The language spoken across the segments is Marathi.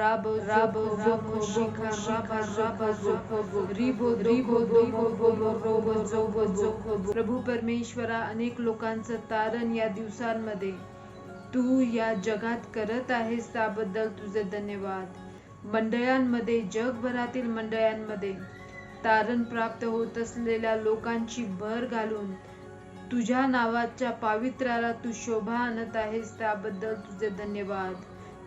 rabo rabo राबो शिखा राबा राबा जोखोबो रिबो रिबो रिबो बोबो रोबो जोबो जोखोबो प्रभू परमेश्वरा अनेक लोकांचं तारण या दिवसांमध्ये. तू या जगात करत आहेस त्याबद्दल तुझे धन्यवाद. मंडळांमध्ये जगभरातील मंडळांमध्ये तारण प्राप्त होत असलेल्या लोकांची भर घालून तुझ्या नावाच्या पावित्र्याला तू शोभा आणत आहेस त्याबद्दल तुझे धन्यवाद.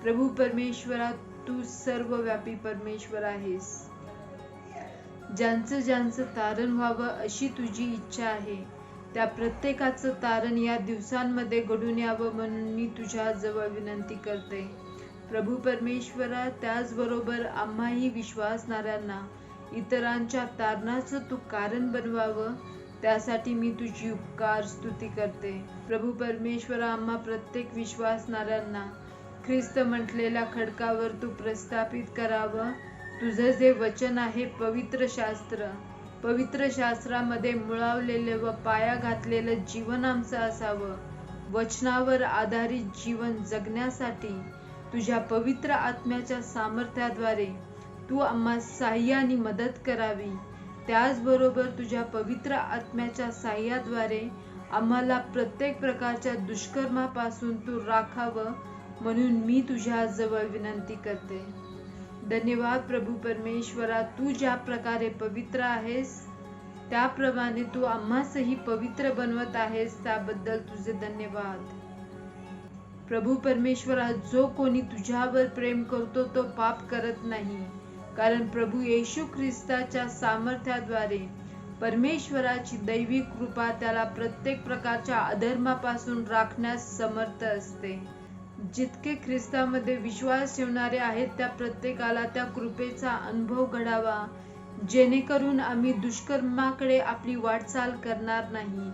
प्रभू परमेश्वरा तू सर्वव्यापी परमेश्वर आहेस. ज्यांचं ज्यांचं तारण व्हावं अशी तुझी इच्छा आहे त्या प्रत्येकाचं तारण या दिवसांमध्ये घडून यावं म्हणून मी तुझ्या जवळ विनंती करते. प्रभू परमेश्वरा त्याचबरोबर आम्हाही विश्वासणाऱ्यांना इतरांच्या तारणाचं तू कारण बनवावं त्यासाठी मी तुझी उपकार स्तुती करते. प्रभू परमेश्वरा आम्हा प्रत्येक विश्वासणाऱ्यांना ख्रिस्त म्हटलेल्या खडकावर तू प्रस्थापित करावं. तुझं जे वचन आहे पवित्र शास्त्र. पवित्र शास्त्रामध्ये मुळावलेले व पाया घातलेलं जीवन आमचं असावं. वचनावर आधारित जीवन जगण्यासाठी तुझ्या पवित्र आत्म्याच्या सामर्थ्याद्वारे तू आम्हा साह्य आणि मदत करावी. त्याचबरोबर तुझ्या पवित्र आत्म्याच्या साह्याद्वारे आम्हाला प्रत्येक प्रकारच्या दुष्कर्मापासून तू राखावं. म्हणून मी तुझ्या जवळ विनंती करते. धन्यवाद प्रभू परमेश्वरा तू ज्या प्रकारे पवित्र आहेस त्याप्रमाणे तू आम्हासही पवित्र बनवत आहेस त्याबद्दल तुझे धन्यवाद. प्रभू परमेश्वरा जो कोणी तुझ्यावर प्रेम करतो तो पाप करत नाही. कारण प्रभू येशू ख्रिस्ताच्या सामर्थ्याद्वारे परमेश्वराची दैवी कृपा त्याला प्रत्येक प्रकारच्या अधर्मापासून राखण्यास समर्थ असते. जितके ख्रिस्तामध्ये विश्वास ठेवणारे आहेत त्या प्रत्येकाला त्या कृपेचा अनुभव घडावा. जेणेकरून आम्ही दुष्कर्माकडे आपली वाटचाल करणार नाही.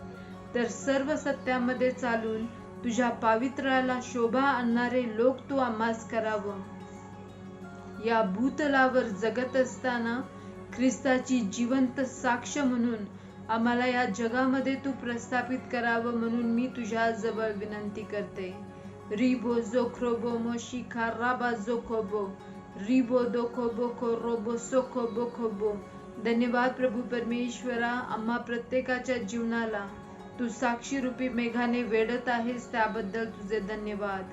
तर सर्व सत्यामध्ये चालून तुझ्या पावित्र्याला शोभा आणणारे लोक तू आम्हास करावं. या भूतलावर जगत असताना ख्रिस्ताची जिवंत साक्ष म्हणून आम्हाला या जगामध्ये तू प्रस्थापित करावं म्हणून मी तुझ्या जवळ विनंती करते. रिबो जोख्रोबो मोशिखा राबा जोखोबो रिबो दोखोबो खोरोबो सोखोबो खोबो धन्यवाद प्रभू परमेश्वरा आम्हा प्रत्येकाच्या जीवनाला. तू साक्षी रूपी मेघाने वेढत आहेस त्याबद्दल तुझे धन्यवाद.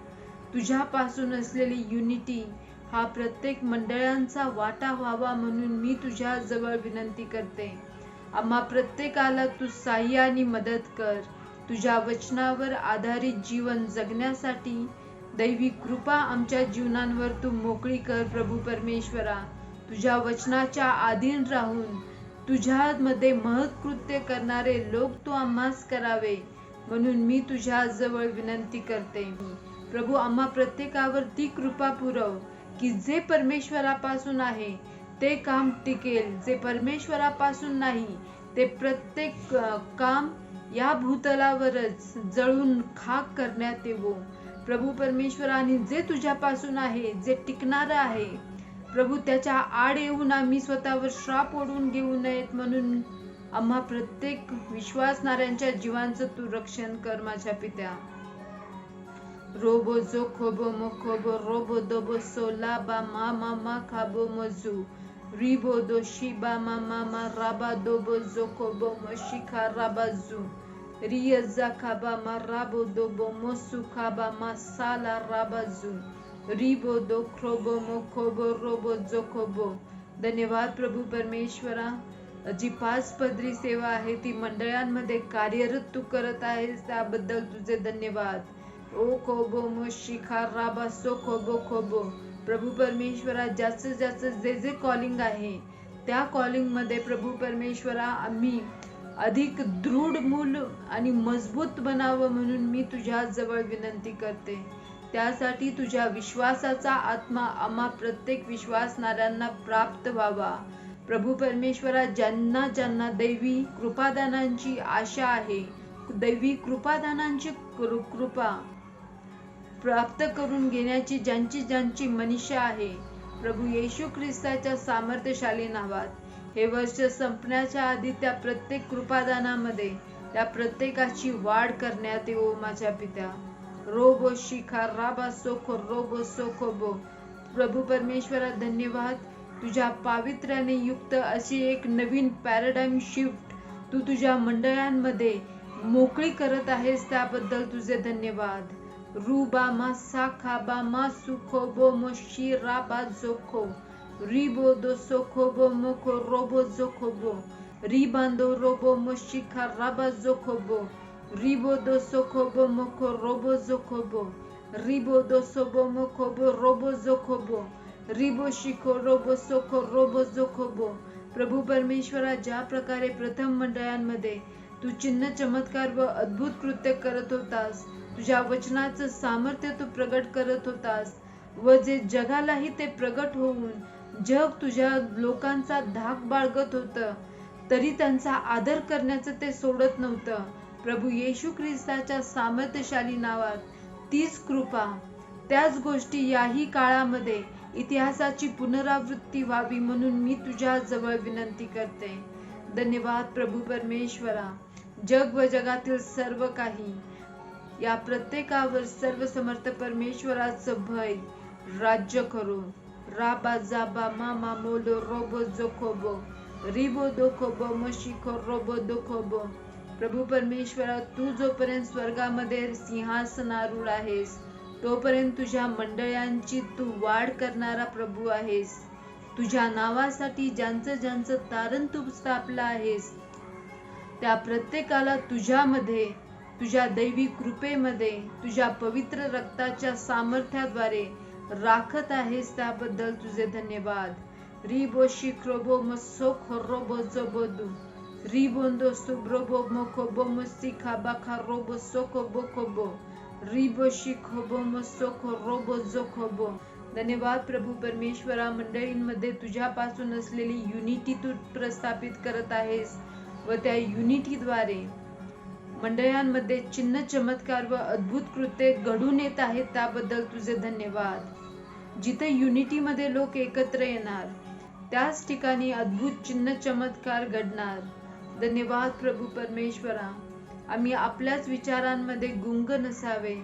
तुझ्यापासून असलेली युनिटी हा प्रत्येक मंडळांचा वाटा व्हावा म्हणून मी तुझ्याजवळ विनंती करते. आम्हा प्रत्येकाला तू साह्य आणि मदत कर. तुझ्या वचनावर आधारित जीवन जगण्यासाठी दैवी कृपा आमच्या जीवनांवर तू मोकळी कर प्रभू परमेश्वरा. तुझ्या वचनाच्या अधीन राहून तुझ्यामध्ये महत्कृत्य करणारे लोक तू आम्हास करावे म्हणून मी तुझ्याजवळ विनंती करते. प्रभू आम्हा प्रत्येकावर ती कृपा पुरव की जे परमेश्वरापासून आहे ते काम टिकेल. जे परमेश्वरापासून नाही ते प्रत्येक काम या भूतलावरच जळून खाक करण्यात येवो. प्रभू परमेश्वर आणि जे तुझ्यापासून आहे जे टिकणार आहे प्रभू त्याच्या आड येऊन आम्ही स्वतःवर श्राप ओढून घेऊ नयेत म्हणून आम्हा प्रत्येक विश्वासणाऱ्यांच्या जीवांचं तू रक्षण कर माझ्या पित्या. रोबो जो खोबो मोखोबो रोबो दोबो सोला बा मा मा मा खाबो मजू. रिबो दो शिबा मा मा मा राबा दोबो जो खोबो मशिखा राबा जू रियजा खाबा मा राबो दोबो मोसू खाबा साला राबा जू रिबो दो रोबो जो खोबो धन्यवाद प्रभू परमेश्वरा. जी पाच पदरी सेवा आहे ती मंडळांमध्ये कार्यरत तू करत आहेस त्याबद्दल तुझे धन्यवाद. ओ खोबो मो शिखा राबा सो खोबो खोबो प्रभू परमेश्वरा जास्तीत जास्त जे जे कॉलिंग आहे त्या कॉलिंगमध्ये प्रभू परमेश्वरा आम्ही अधिक दृढ मूल आणि मजबूत बनावं म्हणून मी तुझ्या जवळ विनंती करते. त्यासाठी तुझ्या विश्वासाचा आत्मा आम्हा प्रत्येक विश्वासणाऱ्यांना प्राप्त व्हावा. प्रभू परमेश्वरा ज्यांना ज्यांना दैवी कृपादानांची आशा आहे दैवी कृपादानांची कृपा प्राप्त करून घेण्याची ज्यांची ज्यांची मनीषा आहे प्रभू येशू ख्रिस्ताच्या सामर्थ्यशाली नावात. हे वर्ष संपण्याच्या आधी त्या प्रत्येक कृपादानामध्ये त्या प्रत्येकाची वाढ करण्यात येऊ माझ्या पित्या. रोबो शिखा राबा सोखो रोबो सोखोबो प्रभू परमेश्वरा धन्यवाद. तुझ्या पावित्र्याने युक्त अशी एक नवीन पॅराडाईम शिफ्ट तू तुझ्या मंडळांमध्ये मोकळी करत आहेस त्याबद्दल तुझे धन्यवाद. Ruba मा साखा बा मा सुखो बो मो शिरा बा जोखो रिबो दो सोखो बो मोको रोबो robo बो रिबांदो रोबो मो शिखा राबा रिबो दो रोबो जोखो सोबो मोको बो रोबो जोखो बो रिबो शिखो रोबो सोखो रोबो प्रभू परमेश्वरा ज्या प्रकारे प्रथम मंडळांमध्ये तू चिन्ह चमत्कार व अद्भुत कृत्य करत होतास तुझ्या वचनाचं सामर्थ्य तू प्रगट करत होतास. व जे जगालाही ते प्रगट होऊन जग तुझ्या लोकांचा धाक बाळगत होतं. तरी त्यांचा आदर करण्याचं ते सोडत नव्हतं. प्रभू येशू ख्रिस्ताच्या सामर्थ्यशाली नावात तीच कृपा. त्याच गोष्टी याही काळामध्ये इतिहासाची पुनरावृत्ती व्हावी म्हणून मी तुझ्या जवळ विनंती करते. धन्यवाद प्रभू परमेश्वरा. जग व जगातील सर्व काही या प्रत्येकावर सर्व समर्थ परमेश्वराचं भय राज्य करू राबा जाबा मामा मोलो रोबो जोखोबो रिबो दोखोबो मशिखो रोबो दोखोबो प्रभू परमेश्वरा तू जोपर्यंत स्वर्गामध्ये सिंहासनारूढ आहेस तोपर्यंत तुझ्या मंडळांची तू वाढ करणारा प्रभू आहेस. तुझ्या नावासाठी ज्यांचं ज्यांचं तारण तू स्थापलं आहेस त्या प्रत्येकाला तुझ्यामध्ये तुझ्या दैवी कृपेमध्ये तुझ्या पवित्र रक्ताच्या सामर्थ्याद्वारे राखत आहेस त्याबद्दल तुझे धन्यवाद. रिबो शिक्रोबो मसो खोरोबो जोबोदू. रिबोंदो सुब्रोबो मोकोबो मुसिखा बाखा रोबो सोको खोबो. रिबो शिखोबो मसोखो रोबो जोखोबो. धन्यवाद प्रभू परमेश्वरा मंडळींमध्ये तुझ्यापासून असलेली युनिटी तू प्रस्थापित करत आहेस व त्या युनिटीद्वारे मंडळांमध्ये चिन्ह चमत्कार व अद्भुत कृत्ये घडून येत आहेत त्याबद्दल तुझे धन्यवाद. जिथे युनिटीमध्ये लोक एकत्र येणार त्याच ठिकाणी अद्भुत चिन्ह चमत्कार घडणार. धन्यवाद प्रभू परमेश्वरा. आम्ही आपल्याच विचारांमध्ये गुंग नसावे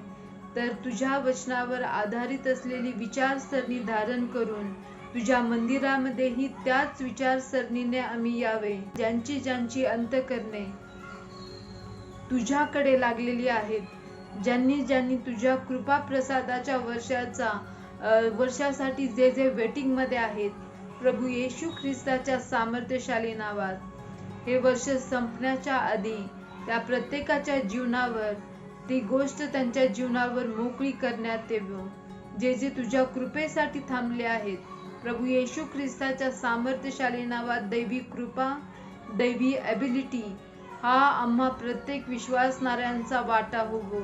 तर तुझ्या वचनावर आधारित असलेली विचारसरणी धारण करून तुझ्या मंदिरामध्येही त्याच विचारसरणीने आम्ही यावे ज्यांची ज्यांची अंत करणे तुझ्याकडे लागलेली आहेत. ज्यांनी ज्यांनी तुझ्या कृपा प्रसादाच्या वर्षाचा वर्षासाठी जे जे वेटिंगमध्ये आहेत प्रभू येशू ख्रिस्ताच्या सामर्थ्यशाली नावात. हे वर्ष संपण्याच्या आधी त्या प्रत्येकाच्या जीवनावर ती गोष्ट त्यांच्या जीवनावर मोकळी करण्यात येवो. जे जे तुझ्या कृपेसाठी थांबले आहेत प्रभू येशू ख्रिस्ताच्या सामर्थ्यशाली नावात दैवी कृपा दैवी ॲबिलिटी हा आम्हा प्रत्येक विश्वासणाऱ्यांचा वाटा होवो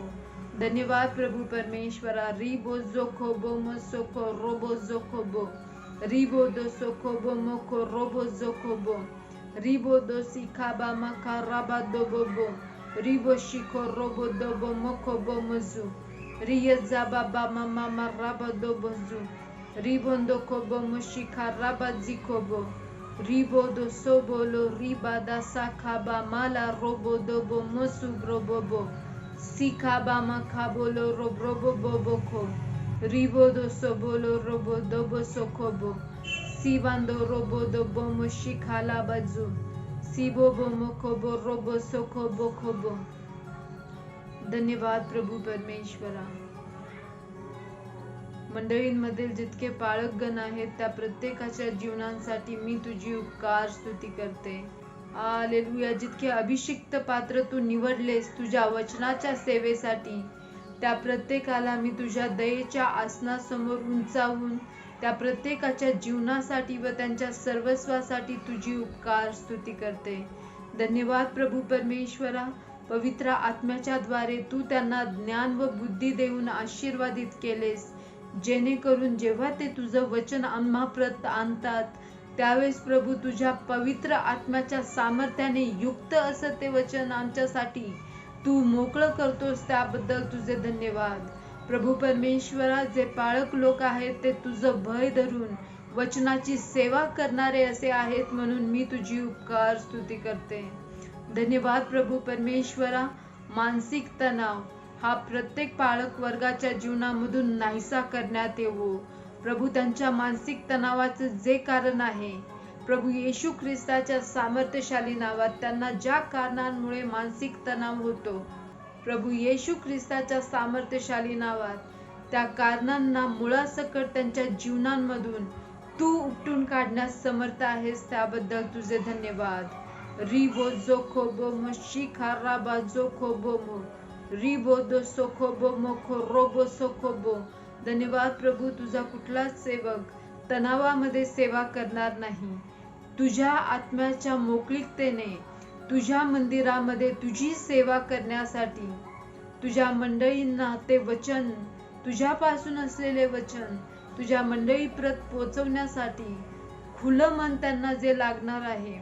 धन्यवाद प्रभू परमेश्वरा. रिबो जोखो बो म सोखो रोबो जोखो बो रिबो दो सोखो बो मोखो रोबो जोखो बो रिबो दो सिखा बा मखा राबा दो बो बो रिबो शिखो रोबो दो बो मोखो बो मजू रिय जाबा बा मामा मा राबा दो बजू रिबोंदो को बो मुशिखा राबा जिको बो रिबो दो सोबोलो रिबा दा साखाबा माला बो मोसु ब्रोबो बो सिखाबा मा खाबोलो रोब्रोबो बोबो खो रिबो दो सोबोलो रोबो दो बो सोखो बो सिबांदो रोबो दो बो मुशिखाला बाजू सिबो बो मोखो बो रोबो सोखो बो खो बो धन्यवाद प्रभू परमेश्वरा मंडळींमधील जितके पाळकगण आहेत त्या प्रत्येकाच्या जीवनांसाठी मी तुझी उपकार स्तुती करते. आलेलुया जितके अभिषिक्त पात्र तू निवडलेस तुझ्या वचनाच्या सेवेसाठी त्या प्रत्येकाला मी तुझ्या दयेच्या आसनासमोर उंचावून त्या प्रत्येकाच्या जीवनासाठी व त्यांच्या सर्वस्वासाठी तुझी उपकार स्तुती करते. धन्यवाद प्रभू परमेश्वरा. पवित्र आत्म्याच्या द्वारे तू त्यांना ज्ञान व बुद्धी देऊन आशीर्वादित केलेस. जेणेकरून जेव्हा ते तुझं वचन आम्हाप्रत आणतात त्यावेळेस प्रभू तुझ्या पवित्र आत्म्याच्या सामर्थ्याने युक्त असं ते वचन आमच्यासाठी तू मोकळं करतोस त्याबद्दल तुझे धन्यवाद. प्रभू परमेश्वरा जे पाळक लोक आहेत ते तुझं भय धरून वचनाची सेवा करणारे असे आहेत म्हणून मी तुझी उपकार स्तुती करते. धन्यवाद प्रभू परमेश्वरा. मानसिक तणाव. हा प्रत्येक पालक वर्गाच्या जीवनामधून नाहीसा करण्यात येवो. प्रभू त्यांच्या मानसिक तणावाचं जे कारण आहे प्रभू येशू ख्रिस्ताच्या सामर्थ्यशाली नावात त्यांना ज्या कारणांमुळे मानसिक तणाव होतो प्रभू येशू ख्रिस्ताच्या सामर्थ्यशाली नावात त्या कारणांना मुळासकट त्यांच्या जीवनांमधून तू उपटून काढण्यास समर्थ आहेस त्याबद्दल तुझे धन्यवाद. रिवो जो खोबो मो शिखाराबा जो खोबो मो. रिबो दो सोखोबो मोखो रोबो सोखोबो धन्यवाद प्रभू तुझा कुठलाच सेवक तणावामध्ये सेवा करणार नाही. तुझ्या आत्म्याच्या मोकळीकतेने तुझ्या मंदिरामध्ये तुझी सेवा करण्यासाठी तुझ्या मंडळींना ते वचन तुझ्यापासून असलेले वचन तुझ्या मंडळीप्रत पोचवण्यासाठी खुलं मन त्यांना जे लागणार आहे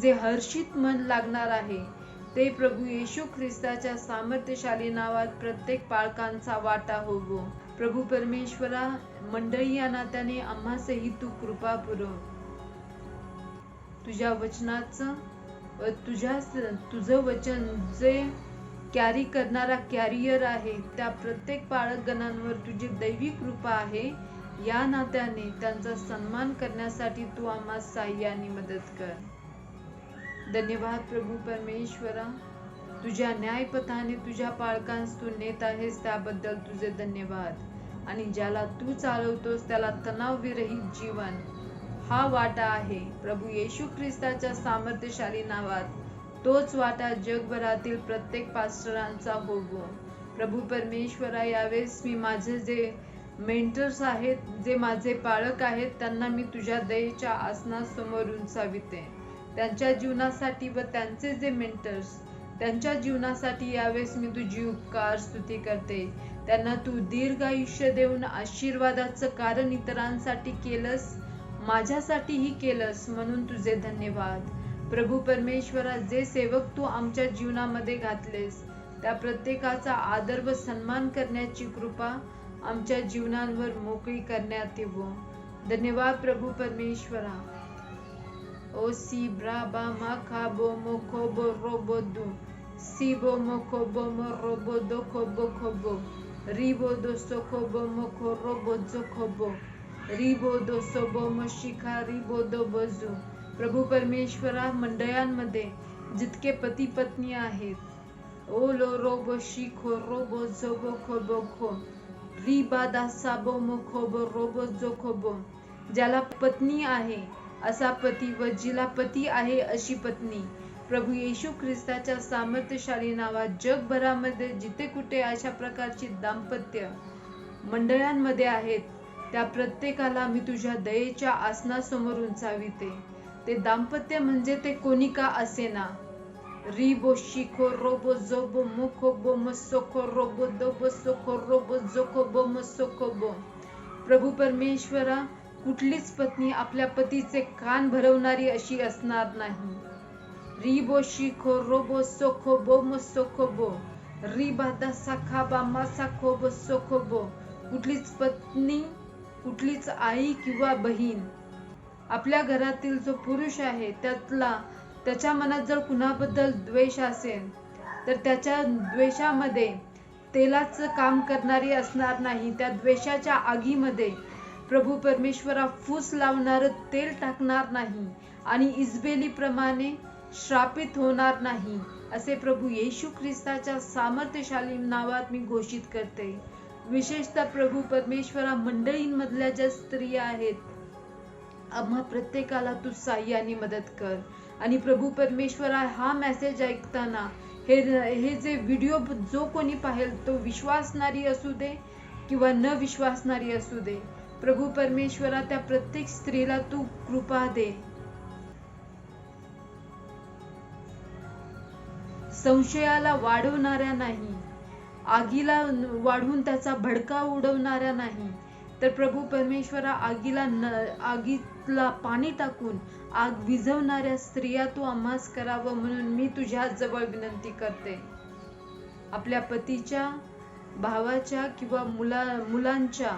जे हर्षित मन लागणार आहे ते प्रभू येशू ख्रिस्ताच्या सामर्थ्यशाली नावात प्रत्येक पालकांचा वाटा होवो प्रभू परमेश्वरा मंडळी या नात्याने आम्हासही तू कृपा पुरव तुझ्या वचनाचं तुझ्या तुझं वचन जे कॅरी करणारा कॅरियर आहे त्या प्रत्येक पाळकगणांवर तुझी दैवी कृपा आहे. या नात्याने त्यांचा सन्मान करण्यासाठी तू आम्हा साह्याने मदत कर. धन्यवाद प्रभू परमेश्वरा. तुझ्या न्यायपथाने तुझ्या पालकांस तू नेत आहेस त्याबद्दल तुझे धन्यवाद. आणि ज्याला तू चालवतोस त्याला तणावविरहित जीवन. हा वाटा आहे प्रभू येशू ख्रिस्ताच्या सामर्थ्यशाली नावात. तोच वाटा जगभरातील प्रत्येक पास्टरांचा होवो. प्रभू परमेश्वरा यावेळेस मी माझे जे मेंटर्स आहेत जे माझे पालक आहेत त्यांना मी तुझ्या दयेच्या आसनासमोर उंचाविते त्यांच्या जीवनासाठी व त्यांचे जे मेंटर्स त्यांच्या जीवनासाठी यावेळेस मी तुझी उपकार स्तुती करते. त्यांना तू दीर्घ आयुष्य देऊन आशीर्वादाचं कारण इतरांसाठी केलंस माझ्यासाठीही केलंस म्हणून तुझे धन्यवाद. प्रभू परमेश्वरा जे सेवक तू आमच्या जीवनामध्ये घातलेस त्या प्रत्येकाचा आदर व सन्मान करण्याची कृपा आमच्या जीवनांवर मोकळी करण्यात येवो. धन्यवाद प्रभू परमेश्वरा. Osi braba makabo mokobo robodo. Sibo mokobo morobodo kobo kobo. मो खोबो मो रोबो दो खोबो खोबो रिबो दो सो खोबो मो खो खोबो रिबो दो रिबो दो बजू प्रभू परमेश्वरा मंडळांमध्ये जितके पती पत्नी आहेत ओ लो रोबो शिखो रोबो जोबो खोबो खो रिबा दा साबो मो रोबो जो खोबो ज्याला पत्नी आहे असा पती व जिला पती आहे अशी पत्नी. प्रभू येशू ख्रिस्ताच्या सामर्थ्यशाली नावात जगभरामध्ये जिथे कुठे अशा प्रकारची दाम्पत्य मंडळांमध्ये आहेत त्या प्रत्येकाला मी तुझ्या दयेच्या आसनासमोर उंचाविते ते दाम्पत्य म्हणजे ते कोणी का असेना? रिबो शिखो रोबो जोबो मुखो मसोखो रोबो दोबो सोखो रोबो जोखो बो मसोखो बो. प्रभू परमेश्वरा कुठलीच पत्नी आपल्या पतीचे कान भरवणारी अशी असणार नाही. रिबो शिखो रोबो सोखो बो मसोखो बो रिबा दा खाबा मासा मासाखो बो सोखो बो. कुठलीच पत्नी कुठलीच आई किंवा बहीण. आपल्या घरातील जो पुरुष आहे त्यातला त्याच्या मनात जर कुणाबद्दल द्वेष असेल तर त्याच्या द्वेषामध्ये तेलाचं काम करणारी असणार नाही. त्या द्वेषाच्या आगीमध्ये प्रभू परमेश्वरा फूस लावणार तेल टाकणार नाही आणि इजबेलीप्रमाणे श्रापित होणार नाही असे प्रभू येशू ख्रिस्ताच्या सामर्थ्यशाली नावात मी घोषित करते. विशेषतः प्रभू परमेश्वरा मंडळींमधल्या ज्या स्त्रिया आहेत आम्हा प्रत्येकाला तू साह्याने मदत कर. आणि प्रभू परमेश्वरा हा मेसेज ऐकताना हे हे जे व्हिडिओ जो कोणी पाहेल तो विश्वासणारी असू दे किंवा न विश्वासणारी असू दे प्रभू परमेश्वरा त्या प्रत्येक स्त्रीला तू कृपा दे. संशयाला वाढवणाऱ्या नाही आगीला वाढवून त्याचा भडका उडवणाऱ्या नाही तर प्रभू परमेश्वरा आगीला न आगीतला पाणी टाकून आग विझवणाऱ्या स्त्रिया तू आम्हास करावं म्हणून मी तुझ्या जवळ विनंती करते. आपल्या पतीच्या भावाच्या किंवा मुला मुलांच्या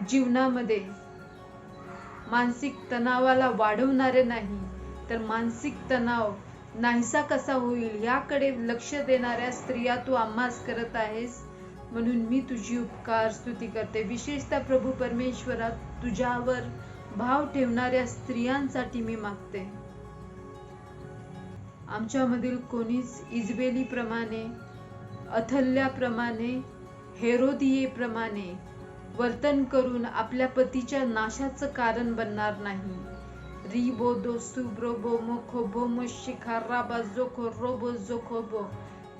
जीवनामध्ये मानसिक तणावाला वाढवणारे नाही तर मानसिक तणाव नाहीसा कसा होईल याकडे लक्ष देणाऱ्या स्त्रिया तू आम्हास करत आहेस. म्हणून मी तुझी उपकार स्तुती करते. विशेषतः प्रभू परमेश्वरा तुझ्यावर भाव ठेवणाऱ्या स्त्रियांसाठी मी मागते. आमच्यामधील कोणीच इजबेलीप्रमाणे अथल्याप्रमाणे हेरोदियेप्रमाणे वर्तन करून आपल्या पतीच्या नाशाचं कारण बनणार नाही. रिबो दोस्तु ब्रोबो मोखोबो शिखारा बाजो रोबो जोखोबो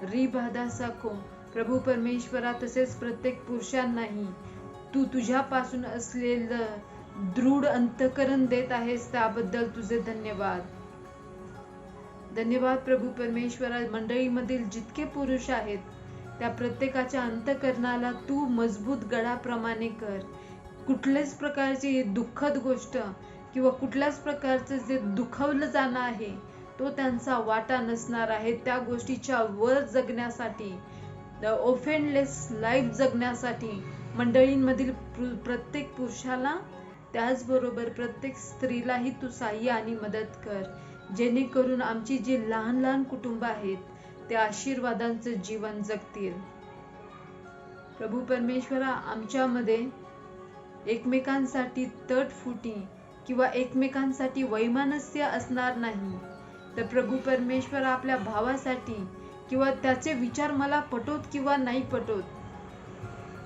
री साखो प्रभू परमेश्वरा तसेच प्रत्येक पुरुषांनाही तू तुझ्यापासून असलेलं दृढ अंतकरण देत आहेस त्याबद्दल तुझे धन्यवाद. धन्यवाद प्रभू परमेश्वरा. मंडळीमधील जितके पुरुष आहेत त्या प्रत्येकाच्या अंतकरणाला तू मजबूत गडाप्रमाणे कर. कुठल्याच प्रकारची दुःखद गोष्ट किंवा कुठल्याच प्रकारचं जे दुखवलं जाणं आहे तो त्यांचा वाटा नसणार आहे. त्या गोष्टीच्या वर जगण्यासाठी ओफेंडलेस लाईफ जगण्यासाठी मंडळींमधील प्रत्येक पुरुषाला त्याचबरोबर प्रत्येक स्त्रीलाही तू साह्य आणि मदत कर. जेणेकरून आमची जी लहान लहान कुटुंब आहेत ते आशीर्वादांचं जीवन जगतील. प्रभू परमेश्वरा आमच्यामध्ये एकमेकांसाठी तटफुटी किंवा एकमेकांसाठी वैमानस्य असणार नाही. तर प्रभू परमेश्वर आपल्या भावासाठी किंवा त्याचे विचार मला पटोत किंवा नाही पटोत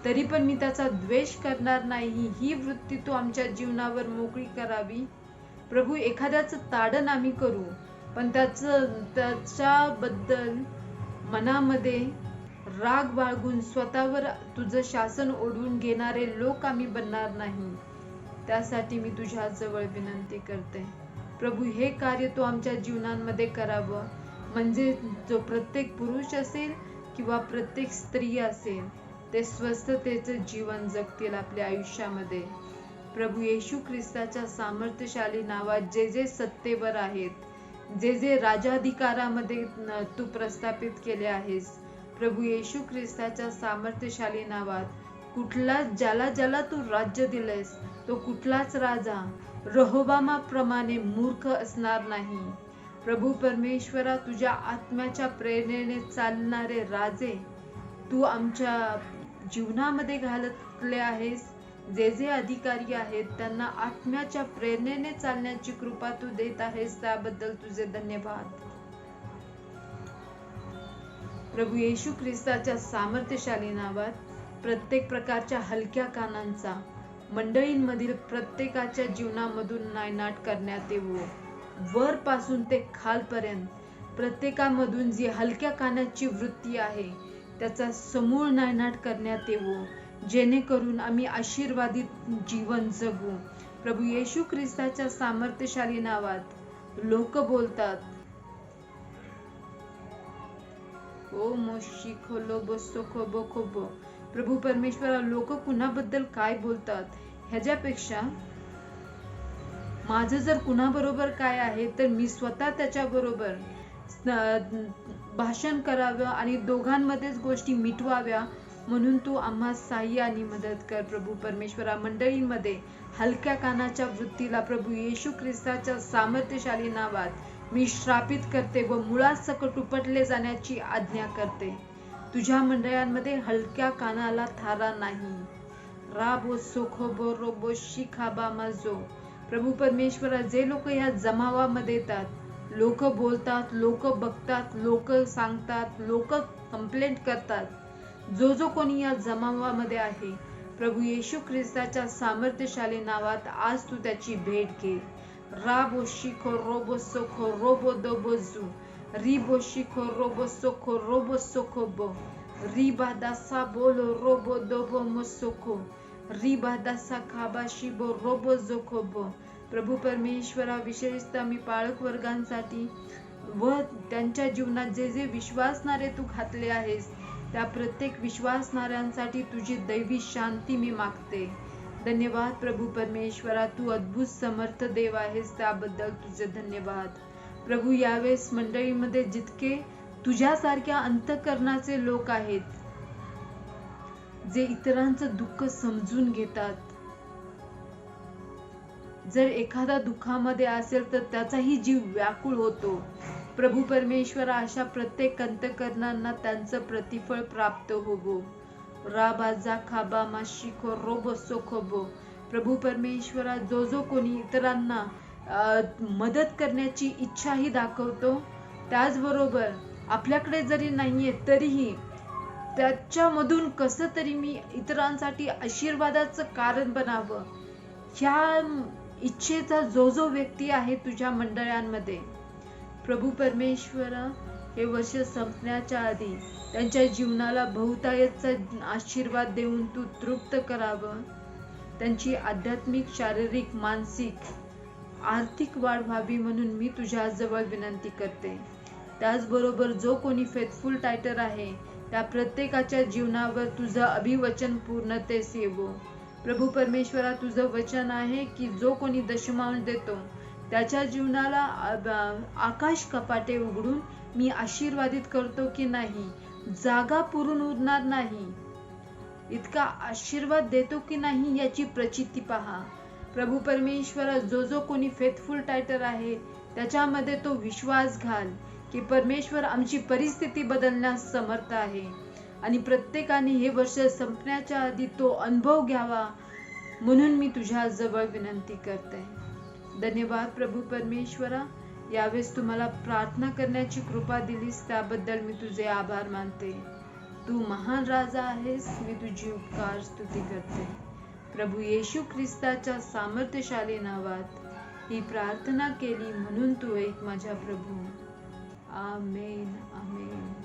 तरी पण मी त्याचा द्वेष करणार नाही. ही वृत्ती तू आमच्या जीवनावर मोकळी करावी. प्रभू एखाद्याचं ताडण आम्ही करू. पण त्याचं त्याच्याबद्दल मनामध्ये राग बाळगून स्वतःवर तुझं शासन ओढून घेणारे लोक आम्ही बनणार नाही. त्यासाठी मी तुझ्याजवळ विनंती करते. प्रभू हे कार्य तू आमच्या जीवनांमध्ये करावं. म्हणजे जो प्रत्येक पुरुष असेल किंवा प्रत्येक स्त्री असेल ते स्वस्थतेचं जीवन जगतील आपल्या आयुष्यामध्ये. प्रभू येशू ख्रिस्ताच्या सामर्थ्यशाली नावात जे जे सत्तेवर आहेत जे जे राजाधिकारामध्ये तू प्रस्थापित केले आहेस प्रभू येशू ख्रिस्ताच्या सामर्थ्यशाली नावात कुठला ज्याला ज्याला तू राज्य दिलंस तो कुठलाच राजा रहोबामाप्रमाणे मूर्ख असणार नाही. प्रभू परमेश्वरा तुझ्या आत्म्याच्या प्रेरणेने चालणारे राजे तू आमच्या जीवनामध्ये घालतले आहेस जे जे अधिकारी आहेत त्यांना आत्म्याच्या प्रेरणेने चालण्याची कृपा तू देत आहेस त्याबद्दल तुझे धन्यवाद. प्रभू येशू ख्रिस्ताच्या सामर्थ्यशाली नावात प्रत्येक प्रकारच्या हलक्या कानांचा मंडळींमधील प्रत्येकाच्या जीवनामधून नायनाट करण्यात येवो. वर पासून ते खालपर्यंत प्रत्येकामधून जी हलक्या कानाची वृत्ती आहे त्याचा समूळ नायनाट करण्यात येवो. जेणेकरून आम्ही आशीर्वादित जीवन जगू. प्रभू येशू ख्रिस्ताच्या सामर्थ्यशाली नावात लोक बोलतात. ओ मोशी खोलो बसो खोबो खोबो प्रभू परमेश्वरा लोक कुणाबद्दल काय बोलतात? ह्याच्यापेक्षा माझं जर कुणाबरोबर काय आहे तर मी स्वतः त्याच्याबरोबर भाषण करावं आणि दोघांमध्येच गोष्टी मिटवाव्या म्हणून तू आम्हा साह्य आणि मदत कर प्रभू परमेश्वरा. मंडळींमध्ये हलक्या कानाच्या वृत्तीला प्रभू येशू ख्रिस्ताच्या सामर्थ्यशाली नावात मी श्रापित करते व मुळात सकट उपटले जाण्याची आज्ञा करते. तुझ्या मंडळांमध्ये हलक्या कानाला थारा नाही. राबो सोखोबो रोबो शिखाबा माजो. प्रभू परमेश्वरा जे लोक या जमावामध्ये येतात लोक बोलतात लोक बघतात लोक सांगतात लोक कंप्लेंट करतात जो जो कोणी या जमावामध्ये आहे प्रभू येशू ख्रिस्ताच्या सामर्थ्यशाली नावात आज तू त्याची भेट घे. राबो शिखो रोबो सोखो रोबो दोबो जू. रिबो शिखो रोबो सोखो रोबो सोखो बो रिबा दासा बोलो रोबो दोबो रि रिबा दासा खाबा शिबो रोबो जोखो बो प्रभू परमेश्वरा विशेषतः मी पाळक वर्गांसाठी व त्यांच्या जीवनात जे जे विश्वासणारे तू घातले आहेस त्या प्रत्येक विश्वासणाऱ्यांसाठी तुझी दैवी शांती मी मागते. धन्यवाद प्रभू परमेश्वरा तू अद्भुत समर्थ देव आहेस त्याबद्दल तुझे धन्यवाद. प्रभू यावेळेस मंडळीमध्ये जितके तुझ्यासारख्या अंतकरणाचे लोक आहेत जे इतरांचं दुःख समजून घेतात जर एखादा दुःखामध्ये असेल तर त्याचाही जीव व्याकुळ होतो. प्रभू परमेश्वर अशा प्रत्येक कंतकरणांना त्यांचं प्रतिफळ प्राप्त होवो. राबाजा खाबा माशिको रोबो सोखोबो. प्रभू परमेश्वरा जो जो कोणी इतरांना मदत करण्याची इच्छाही दाखवतो त्याचबरोबर आपल्याकडे जरी नाहीये तरीही त्याच्यामधून कसं तरी मी इतरांसाठी आशीर्वादाचं कारण बनावं? ह्या इच्छेचा जो जो व्यक्ती आहे तुझ्या मंडळांमध्ये प्रभू परमेश्वर हे वर्ष संपण्याच्या आधी त्यांच्या जीवनाला बहुतायतचा आशीर्वाद देऊन तू तृप्त करावं. त्यांची आध्यात्मिक शारीरिक मानसिक आर्थिक वाढ व्हावी म्हणून मी तुझ्याजवळ विनंती करते. त्याचबरोबर जो कोणी फेथफुल टायटर आहे त्या प्रत्येकाच्या जीवनावर तुझं अभिवचन पूर्णतेस येवो. प्रभू परमेश्वरा तुझं वचन आहे की जो कोणी दशमांश देतो त्याच्या जीवनाला आकाश कपाटे उघडून मी आशीर्वादित करतो की नाही? जागा पुरून उरणार नाही. इतका आशीर्वाद देतो की नाही याची प्रचिती पहा. प्रभू परमेश्वर जो जो कोणी फेथफुल टायटर आहे त्याच्यामध्ये तो विश्वास घाल की परमेश्वर आमची परिस्थिती बदलण्यास समर्थ आहे. आणि प्रत्येकाने हे वर्ष संपण्याच्या आधी तो अनुभव घ्यावा म्हणून मी तुझ्या जवळ विनंती करते. धन्यवाद प्रभू परमेश्वरा. यावेळेस तुम्हाला प्रार्थना करण्याची कृपा दिलीस त्याबद्दल मी तुझे आभार मानते. तू महान राजा आहेस मी तुझी उपकार स्तुती करते. प्रभू येशू ख्रिस्ताच्या सामर्थ्यशाली नावात ही प्रार्थना केली म्हणून तू एक माझ्या प्रभू. आमेन आमेन.